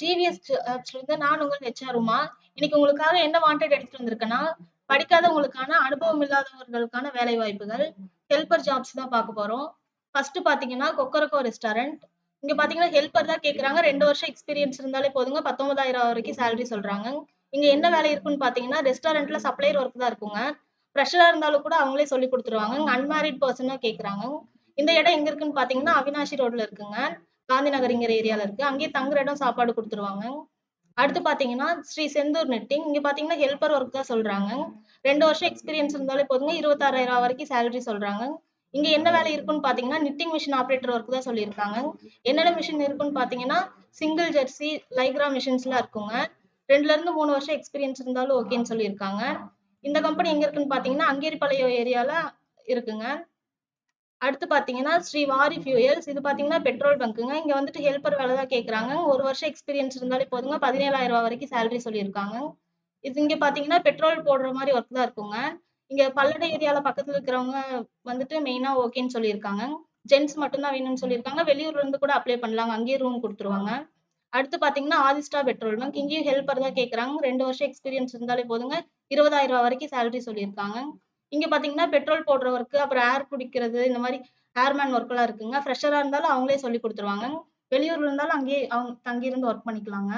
GVS இருந்து நான் உங்கள் ஹெச்ஆர் உமா இன்னைக்கு உங்களுக்காக என்ன வாண்டட் எடுத்துட்டு வந்திருக்கேன்னா படிக்காதவங்களுக்கான அனுபவம் இல்லாதவர்களுக்கான வேலை வாய்ப்புகள் ஹெல்பர் ஜாப்ஸ் தான் பார்க்க போறோம். ஃபர்ஸ்ட் பாத்தீங்கன்னா கொக்கரக்கோ ரெஸ்டாரண்ட் இங்க பாத்தீங்கன்னா ஹெல்பர் தான் கேக்குறாங்க. ரெண்டு வருஷம் எக்ஸ்பீரியன்ஸ் இருந்தாலே போதுங்க. பத்தொன்பதாயிரம் வரைக்கும் சேலரி சொல்றாங்க. இங்க என்ன வேலை இருக்குன்னு பாத்தீங்கன்னா ரெஸ்டாரண்ட்ல சப்ளையர் ஒர்க் தான் இருக்குங்க. ஃப்ரெஷரா இருந்தாலும் கூட அவங்களே சொல்லி கொடுத்துருவாங்க. அன்மேரிட் பர்சனா கேக்குறாங்க. இந்த இடம் எங்க இருக்குன்னு பாத்தீங்கன்னா அவினாஷி ரோட்ல இருக்குங்க. காந்தி நகர்ங்கிற ஏரியால இருக்கு. அங்கேயே தங்குற இடம் சாப்பாடு கொடுத்துருவாங்க. அடுத்து பாத்தீங்கன்னா ஸ்ரீ செந்தூர் நெட்டிங். இங்க பாத்தீங்கன்னா ஹெல்பர் ஒர்க் தான் சொல்றாங்க. ரெண்டு வருஷம் எக்ஸ்பீரியன்ஸ் இருந்தாலே போதுங்க. இருபத்தாறாயிரம் வரைக்கும் சேலரி சொல்றாங்க. இங்க என்ன வேலை இருக்குன்னு பாத்தீங்கன்னா நிட்டிங் மிஷின் ஆப்ரேட்டர் ஒர்க் தான் சொல்லியிருக்காங்க. என்னென்ன மிஷின் இருக்குன்னு பாத்தீங்கன்னா சிங்கிள் ஜெர்சி லைக்ரா மிஷின்ஸ்லாம் இருக்குங்க. ரெண்டுல இருந்து மூணு வருஷம் எக்ஸ்பீரியன்ஸ் இருந்தாலும் ஓகேன்னு சொல்லியிருக்காங்க. இந்த கம்பெனி எங்க இருக்குன்னு பாத்தீங்கன்னா அங்கேரிப்பாளையம் ஏரியால இருக்குங்க. அடுத்து பாத்தீங்கன்னா ஸ்ரீ வாரி ஃபியூயல்ஸ் இது பாத்தீங்கன்னா பெட்ரோல் பங்க்குங்க இங்க வந்துட்டு ஹெல்பர் வேலை தான் கேக்குறாங்க. ஒரு வருஷம் எக்ஸ்பீரியன்ஸ் இருந்தாலே போதுங்க. பதினேழாயிரம் ரூபாய் வரைக்கும் சேலரி சொல்லியிருக்காங்க. இது இங்க பாத்தீங்கன்னா பெட்ரோல் போடுற மாதிரி ஒர்க் தான் இருக்குங்க. இங்க பல்லட ஏரியால பக்கத்துல இருக்கிறவங்க வந்துட்டு மெயினா ஓகேன்னு சொல்லியிருக்காங்க. ஜென்ஸ் மட்டும்தான் வேணும்னு சொல்லியிருக்காங்க. வெளியூர்ல இருந்து கூட அப்ளை பண்ணலாங்க அங்கேயே ரூம் கொடுத்துருவாங்க. அடுத்து பாத்தீங்கன்னா ஆதிஸ்டா பெட்ரோல் பங்க் இங்கேயும் ஹெல்பர் தான் கேக்குறாங்க. ரெண்டு வருஷம் எக்ஸ்பீரியன்ஸ் இருந்தாலே போதுங்க. இருபதாயிரம் ரூபாய் வரைக்கும் சேலரி சொல்லியிருக்காங்க. இங்க பாத்தீங்கன்னா பெட்ரோல் போடுற ஒர்க் அப்புறம் ஏர் பிடிக்கிறது இந்த மாதிரி ஏர்மேன் ஒர்க் எல்லாம் இருக்குங்க. ஃப்ரெஷரா இருந்தாலும் அவங்களே சொல்லி கொடுத்துருவாங்க. வெளியூர்ல இருந்தாலும் அங்கேயே அவங்க தங்கியிருந்து ஒர்க் பண்ணிக்கலாங்க.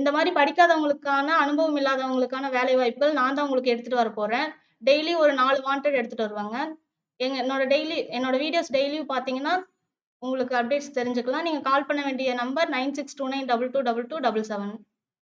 இந்த மாதிரி படிக்காதவங்களுக்கான அனுபவம் இல்லாதவங்களுக்கான வேலை வாய்ப்புகள் நான் தான் உங்களுக்கு எடுத்துட்டு வர போறேன். டெய்லி ஒரு நாலு வாண்டட் எடுத்துட்டு வருவாங்க. எங்க என்னோட டெய்லி என்னோட வீடியோஸ் டெய்லியும் பாத்தீங்கன்னா உங்களுக்கு அப்டேட்ஸ் தெரிஞ்சுக்கலாம். நீங்க கால் பண்ண வேண்டிய number nine six two nine double two double two double seven